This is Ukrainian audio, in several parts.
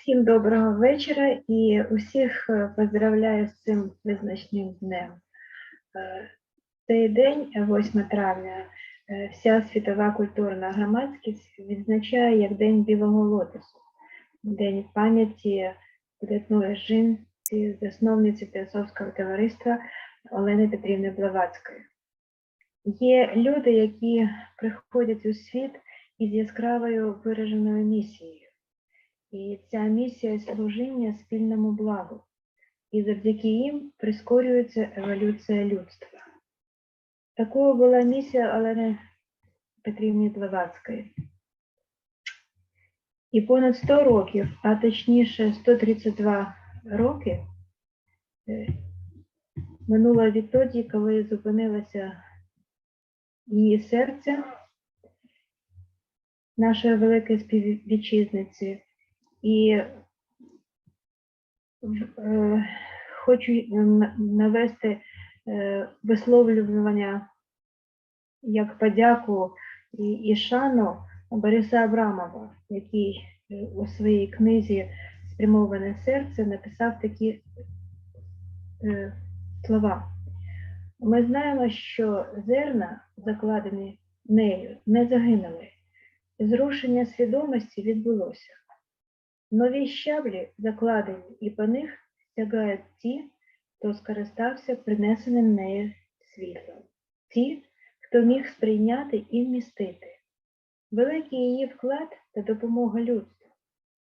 Всім доброго вечора і усіх е, поздравляю з цим визначним днем. Е, Цей день, е, 8 травня, е, вся світова культурна громадськість відзначає як День Білого Лотосу, День пам'яті видатної жінці, засновниці Теософського товариства Олени Петрівни Блаватської. Є люди, які приходять у світ із яскравою вираженою місією. І ця місія служіння спільному благу. І завдяки їм прискорюється еволюція людства. Такою була місія Олени Петрівни Блаватської. І понад 100 років, а точніше 132 роки, е, минуло відтоді, коли зупинилося її серце, нашої великої співвітчизниці. І е, хочу навести е, висловлювання як подяку і, шану Бориса Абрамова, який е, у своїй книзі Спрямоване серце написав такі е, слова. Ми знаємо, що зерна, закладені нею, не загинули. Зрушення свідомості відбулося. Нові щаблі закладені, і по них стягають ті, хто скористався принесеним нею світлом, ті, хто міг сприйняти і вмістити. Великий її вклад та допомога людству,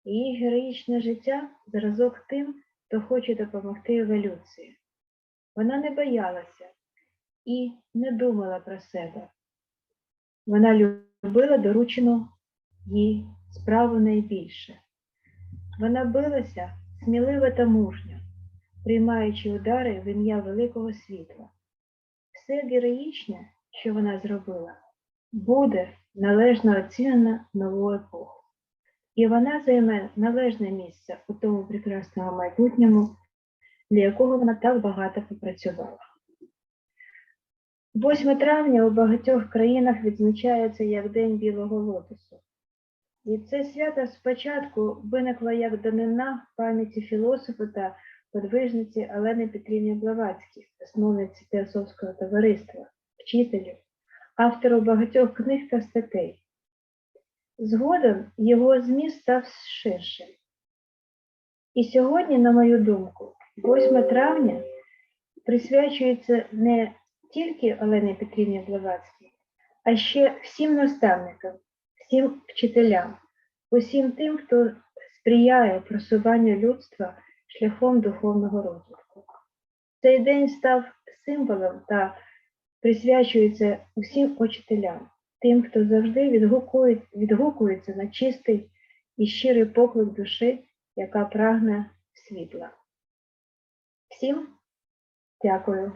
її героїчне життя зразок тим, хто хоче допомогти еволюції. Вона не боялася і не думала про себе. Вона любила доручену їй справу найбільше. Вона билася сміливо та мужньо, приймаючи удари в ім'я великого світла. Все героїчне, що вона зробила, буде належно оцінено нову епоху. І вона займе належне місце у тому прекрасному майбутньому, для якого вона так багато попрацювала. 8 травня у багатьох країнах відзначається як День Білого Лотосу. І це свято спочатку виникло як данина пам'яті філософа та подвижниці Олени Петрівни Блаватській, засновниці Теософського товариства, вчителю, автору багатьох книг та статей. Згодом його зміст став ширшим. І сьогодні, на мою думку, 8 травня присвячується не тільки Олені Петрівні Блаватській, а ще всім наставникам, всім вчителям, усім тим, хто сприяє просуванню людства шляхом духовного розвитку. Цей день став символом та присвячується усім учителям, тим, хто завжди відгукує, відгукується на чистий і щирий поклик душі, яка прагне світла. Всім дякую.